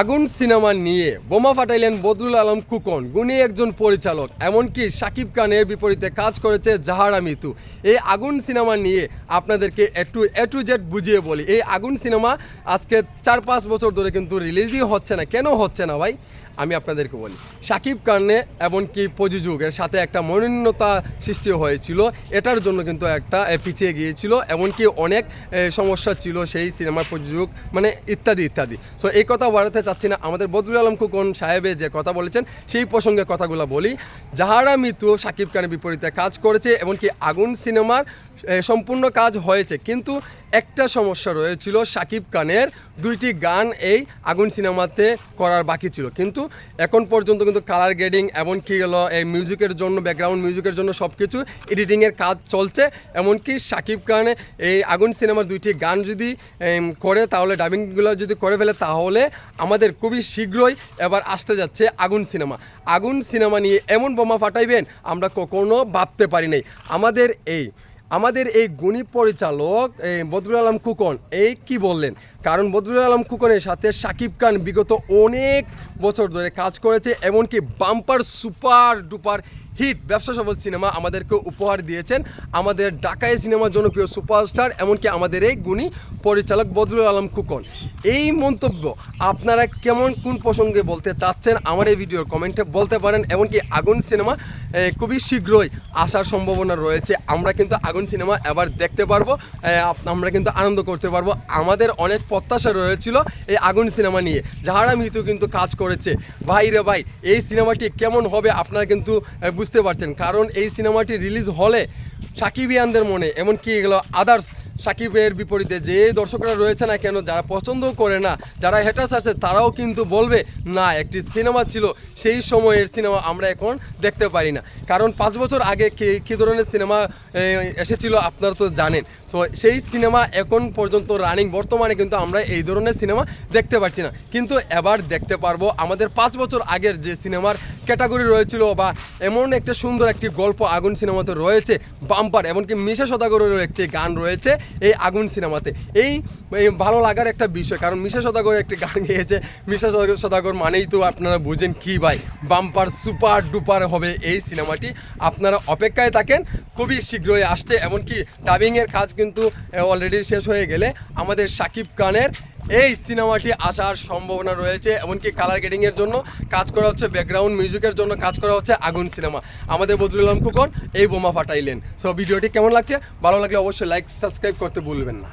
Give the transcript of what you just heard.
আগুন সিনেমা নিয়ে বোমা ফাটাইলেন বদরুল আলম কুকন গুণী একজন পরিচালক। এমনকি শাকিব খানের বিপরীতে কাজ করেছে জাহারা মিতু। এই আগুন সিনেমা নিয়ে আপনাদেরকে একটু এ টু জেড বুঝিয়ে বলি। এই আগুন সিনেমা আজকে চার পাঁচ বছর ধরে কিন্তু রিলিজই হচ্ছে না। কেন হচ্ছে না ভাই? আমি আপনাদেরকে বলি। শাকিব খানে এমনকি প্রযোজকের সাথে একটা মনোন্যতা সৃষ্টি হয়েছিল। এটার জন্য কিন্তু একটা পিছিয়ে গিয়েছিল। এমনকি অনেক সমস্যা ছিল সেই সিনেমার প্রযোজক মানে ইত্যাদি ইত্যাদি। সো এই কথা বাড়াতে চাচ্ছি না। আমাদের বদরুল আলম খুকন সাহেবে যে কথা বলেছেন, সেই প্রসঙ্গে কথাগুলো বলি। যাহারা মিতু শাকিব খানের বিপরীতে কাজ করেছে এমনকি আগুন সিনেমার সম্পূর্ণ কাজ হয়েছে। কিন্তু একটা সমস্যা রয়েছিল শাকিব খানের দুইটি গান এই আগুন সিনেমাতে করার বাকি ছিল। কিন্তু এখন পর্যন্ত কিন্তু কালার গ্রেডিং এমনকি গেল এই মিউজিকের জন্য ব্যাকগ্রাউন্ড মিউজিকের জন্য সব কিছু এডিটিংয়ের কাজ চলছে। এমনকি শাকিব খান এই আগুন সিনেমার দুইটি গান যদি করে, তাহলে ডাবিংগুলো যদি করে ফেলে, তাহলে আমাদের খুবই শীঘ্রই এবার আসতে যাচ্ছে আগুন সিনেমা। আগুন সিনেমা নিয়ে এমন বোমা ফাটাইবেন আমরা কখনো ভাবতে পারি নাই। আমাদের এই আমাদের এই গুণী পরিচালক বদরুল আলম কুকন এই কি বললেন? কারণ বদরুল আলম কুকনের সাথে শাকিব খান বিগত অনেক বছর ধরে কাজ করেছে, এমনকি বাম্পার সুপার ডুপার হিট ব্যবসা সফল সিনেমা আমাদেরকে উপহার দিয়েছেন। আমাদের ঢাকায় সিনেমার জনপ্রিয় সুপারস্টার, এমনকি আমাদের এই গুণী পরিচালক বদরুল আলম কুকন এই মন্তব্য আপনারা কেমন, কোন প্রসঙ্গে বলতে চাচ্ছেন, আমার এই ভিডিওর কমেন্টে বলতে পারেন, এমনকি আগুন সিনেমা খুবই শীঘ্রই আসার সম্ভাবনা রয়েছে। আমরা কিন্তু আগুন সিনেমা এবার দেখতে পারব আমরা কিন্তু আনন্দ করতে পারব। আমাদের অনেক প্রত্যাশা রয়েছিল এই আগুন সিনেমা নিয়ে। যাহারা মৃত্যু কিন্তু কাজ করেছে। ভাই রে ভাই, এই সিনেমাটি কেমন হবে আপনারা কিন্তু বুঝতে পারছেন। কারণ এই সিনেমাটি রিলিজ হলে সাকিবিয়ানদের মনে এমনকি এগুলো আদার্স সাকিবের বিপরীতে যে দর্শকরা রয়েছে না কেন, যারা পছন্দ করে না, যারা হেটার্স আছে, তারাও কিন্তু বলবে, না, একটি সিনেমা ছিল, সেই সময়ের সিনেমা আমরা এখন দেখতে পারি না। কারণ পাঁচ বছর আগে কী ধরনের সিনেমা এসেছিল আপনারা তো জানেন। সো সেই সিনেমা এখন পর্যন্ত রানিং বর্তমানে কিন্তু আমরা এই ধরনের সিনেমা দেখতে পাচ্ছি না। কিন্তু এবার দেখতে পারব, আমাদের পাঁচ বছর আগের যে সিনেমার ক্যাটাগরি রয়েছিল বা এমন একটা সুন্দর একটি গল্প আগুন সিনেমাতে রয়েছে, বাম্পার, এমনকি মিশা সদাগরেরও একটি গান রয়েছে। এই আগুন সিনেমাতে। এই ভালো লাগার একটা বিষয়, কারণ মিশা সদাগর একটি গান গেয়েছে। মিশা সদাগর মানেই তো আপনারা বুঝেন কী ভাই, বাম্পার সুপার ডুপার হবে এই সিনেমাটি। আপনারা অপেক্ষায় থাকেন খুবই শীঘ্রই আসছে, এমনকি ডাবিংয়ের কাজ কিন্তু অলরেডি শেষ হয়ে গেলে আমাদের সাকিব খানের এই সিনেমাটি আসার সম্ভাবনা রয়েছে, এমনকি কালার গেডিংয়ের জন্য কাজ করা হচ্ছে ব্যাকগ্রাউন্ড মিউজিকের জন্য কাজ করা হচ্ছে আগুন সিনেমা। আমাদের বদরুল আলম খুকন, এই বোমা ফাটাইলেন। সো ভিডিওটি কেমন লাগছে? ভালো লাগলে অবশ্যই লাইক সাবস্ক্রাইব করতে ভুলবেন না।